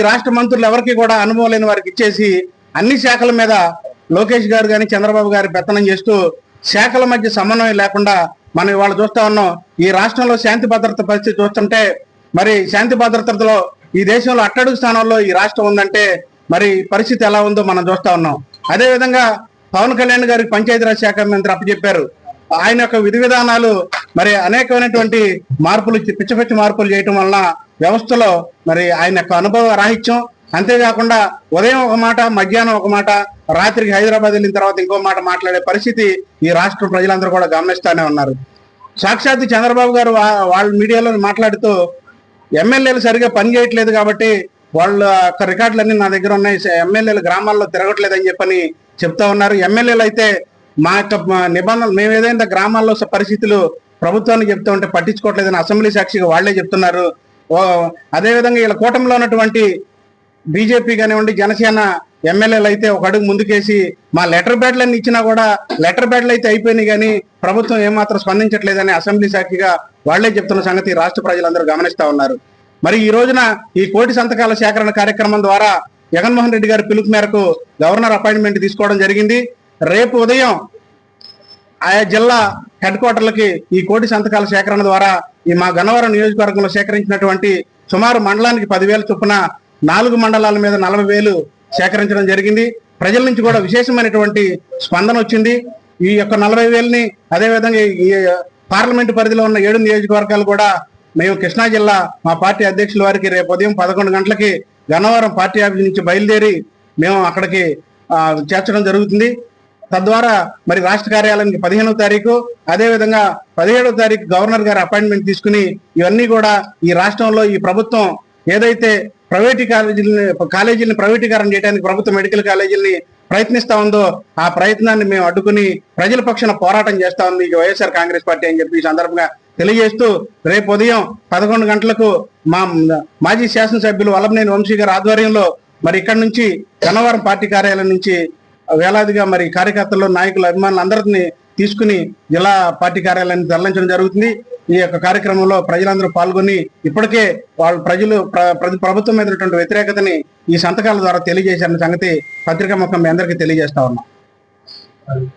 ఈ రాష్ట్ర మంత్రులు ఎవరికి కూడా అనుభవం లేని వారికి ఇచ్చేసి అన్ని శాఖల మీద లోకేష్ గారు కానీ చంద్రబాబు గారి పెత్తనం చేస్తూ శాఖల మధ్య సమన్వయం లేకుండా మనం ఇవాళ చూస్తా ఉన్నాం. ఈ రాష్ట్రంలో శాంతి భద్రత పరిస్థితి చూస్తుంటే మరి శాంతి భద్రతలో ఈ దేశంలో అట్టడుగు స్థానంలో ఈ రాష్ట్రం ఉందంటే మరి పరిస్థితి ఎలా ఉందో మనం చూస్తా ఉన్నాం. అదే విధంగా పవన్ కళ్యాణ్ గారికి పంచాయతీరాజ్ శాఖ మంత్రి అప్పచెప్పారు. ఆయన యొక్క విధి విధానాలు మరి అనేకమైనటువంటి మార్పులు పిచ్చి పిచ్చి మార్పులు చేయటం వలన వ్యవస్థలో మరి ఆయన యొక్క అనుభవ రాహిత్యం అంతేకాకుండా ఉదయం ఒక మాట మధ్యాహ్నం ఒక మాట రాత్రికి హైదరాబాద్ వెళ్ళిన తర్వాత ఇంకో మాట మాట్లాడే పరిస్థితి ఈ రాష్ట్ర ప్రజలందరూ కూడా గమనిస్తూనే ఉన్నారు. సాక్షాత్ చంద్రబాబు గారు వాళ్ళ మీడియాలో మాట్లాడుతూ ఎమ్మెల్యేలు సరిగా పని చేయట్లేదు కాబట్టి వాళ్ళ యొక్క రికార్డులన్నీ నా దగ్గర ఉన్నాయి ఎమ్మెల్యేలు గ్రామాల్లో తిరగట్లేదని చెప్పని చెప్తా ఉన్నారు. ఎమ్మెల్యేలు అయితే మా యొక్క నిబంధనలు మేము ఏదైనా గ్రామాల్లో పరిస్థితులు ప్రభుత్వానికి చెప్తూ ఉంటే పట్టించుకోవట్లేదని అసెంబ్లీ సాక్షిగా వాళ్ళే చెప్తున్నారు. అదేవిధంగా వీళ్ళ కూటమిలో ఉన్నటువంటి బీజేపీ కానివ్వండి జనసేన ఎమ్మెల్యేలు అయితే ఒక అడుగు ముందుకేసి మా లెటర్ బ్యాడ్లన్నీ ఇచ్చినా కూడా లెటర్ బ్యాడ్లు అయితే అయిపోయినాయి కానీ ప్రభుత్వం ఏమాత్రం స్పందించట్లేదని అసెంబ్లీ సాక్షిగా వాళ్ళే చెప్తున్న సంగతి రాష్ట్ర ప్రజలందరూ గమనిస్తా ఉన్నారు. మరి ఈ రోజున ఈ కోటి సంతకాల సేకరణ కార్యక్రమం ద్వారా జగన్మోహన్ రెడ్డి గారి పిలుపు మేరకు గవర్నర్ అపాయింట్మెంట్ తీసుకోవడం జరిగింది. రేపు ఉదయం ఆయా జిల్లా హెడ్ క్వార్టర్లకి ఈ కోటి సంతకాల సేకరణ ద్వారా ఈ మా గన్నవరం నియోజకవర్గంలో సేకరించినటువంటి సుమారు మండలానికి పదివేల చొప్పున నాలుగు మండలాల మీద నలభై వేలు సేకరించడం జరిగింది. ప్రజల నుంచి కూడా విశేషమైనటువంటి స్పందన వచ్చింది. ఈ యొక్క నలభై వేలని అదేవిధంగా ఈ పార్లమెంటు పరిధిలో ఉన్న ఏడు నియోజకవర్గాలు కూడా మేము కృష్ణా జిల్లా మా పార్టీ అధ్యక్షుల వారికి రేపు ఉదయం పదకొండు గంటలకి గన్నవరం పార్టీ ఆఫీస్ నుంచి బయలుదేరి మేము అక్కడికి చేర్చడం జరుగుతుంది. తద్వారా మరి రాష్ట్ర కార్యాలయానికి పదిహేనవ తారీఖు అదేవిధంగా పదిహేడో పదిహేడవ తారీఖు గవర్నర్ గారి అపాయింట్మెంట్ తీసుకుని ఇవన్నీ కూడా ఈ రాష్ట్రంలో ఈ ప్రభుత్వం ఏదైతే ప్రైవేటు కాలేజీలని కాలేజీలను ప్రైవేటీకరణ చేయడానికి ప్రభుత్వ మెడికల్ కాలేజీలని ప్రయత్నిస్తా ఉందో ఆ ప్రయత్నాన్ని మేము అడ్డుకుని ప్రజల పక్షాన పోరాటం చేస్తా ఉంది వైఎస్ఆర్ కాంగ్రెస్ పార్టీ అని చెప్పి ఈ సందర్భంగా తెలియజేస్తూ రేపు ఉదయం పదకొండు గంటలకు మా మాజీ శాసనసభ్యులు వల్లభనేని వంశీ గారి ఆధ్వర్యంలో మరి ఇక్కడ నుంచి గన్నవరం పార్టీ కార్యాలయం నుంచి వేలాదిగా మరి కార్యకర్తలు నాయకులు అభిమానులు అందరిని తీసుకుని జిల్లా పార్టీ కార్యాలయాన్ని తరలించడం జరుగుతుంది. ఈ యొక్క కార్యక్రమంలో ప్రజలందరూ పాల్గొని ఇప్పటికే వాళ్ళు ప్రజలు ప్ర- ప్రభుత్వం మీద వ్యతిరేకతని ఈ సంతకాల ద్వారా తెలియజేశారన్న సంగతి పత్రికా ముఖం మీ అందరికీ తెలియజేస్తా ఉన్నాం.